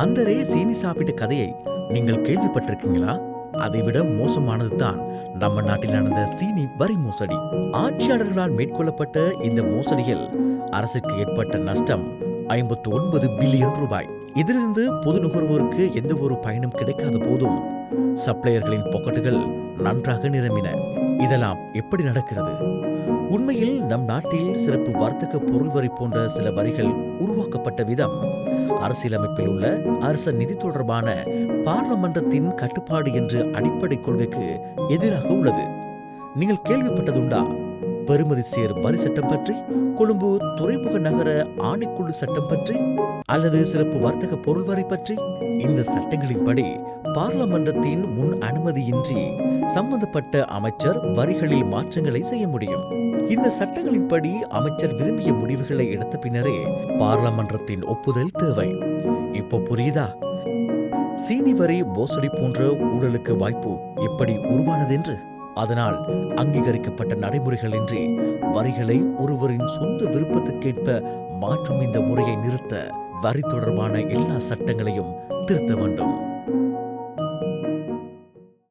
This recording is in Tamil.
அந்தரே சீனி சாப்பிட்ட கதையை நீங்கள் கேள்விப்பட்டிருக்கீங்களா? அதைவிட மோசமானது தான் நம்ம நாட்டில் நடந்த சீனி வரி மோசடி. ஆட்சியாளர்களால் மேற்கொள்ளப்பட்ட இந்த மோசடியில் அரசுக்கு ஏற்பட்ட நஷ்டம் ஐம்பத்து ஒன்பது பில்லியன் ரூபாய். இதிலிருந்து பொது நுகர்வோருக்கு எந்த ஒரு பயனும் கிடைக்காத போதும் சப்ளையர்களின் பாக்கெட்டுகள் நன்றாக நிரம்பின. இதெல்லாம் எப்படி நடக்கிறது? உண்மையில் நம் நாட்டில் சிறப்பு வர்த்தக பொருள் வரி போன்ற சில வரிகள் உருவாக்கப்பட்ட விதம் அரசியலமைப்பில் உள்ள அரச நிதி தொடர்பான பார்லமன்றத்தின் கட்டுப்பாடு என்ற அடிப்படை கொள்கைக்கு எதிராக உள்ளது. நீங்கள் கேள்விப்பட்டதுண்டா? பெருமதி சேர் வரி சட்டம் பற்றி கொழும்பு துறைமுக நகர ஆணைக்குழு சட்டம் பற்றி அல்லது சிறப்பு வர்த்தக பொருள் வரை பற்றி? இந்த சட்டங்களின்படி பார்லமன்றத்தின் முன் அனுமதியின்றி சம்பந்தப்பட்ட அமைச்சர் வரிகளில் மாற்றங்களை செய்ய முடியும். இந்த சட்டங்களின்படி அமைச்சர் விரும்பிய முடிவுகளை எடுத்த பின்னரே பார்லமன்றத்தின் ஒப்புதல் தேவை. இப்போ புரியுதா? சீனி வரி மோசடி போன்ற ஊழலுக்கு வாய்ப்பு எப்படி உருவானதென்று? அதனால் அங்கீகரிக்கப்பட்ட நடைமுறைகளின்றி வரிகளை ஒருவரின் சொந்த விருப்பத்துக்கேற்ப மாற்றும் இந்த முறையை நிறுத்த வரி தொடர்பான எல்லா சட்டங்களையும் திருத்த வேண்டும்.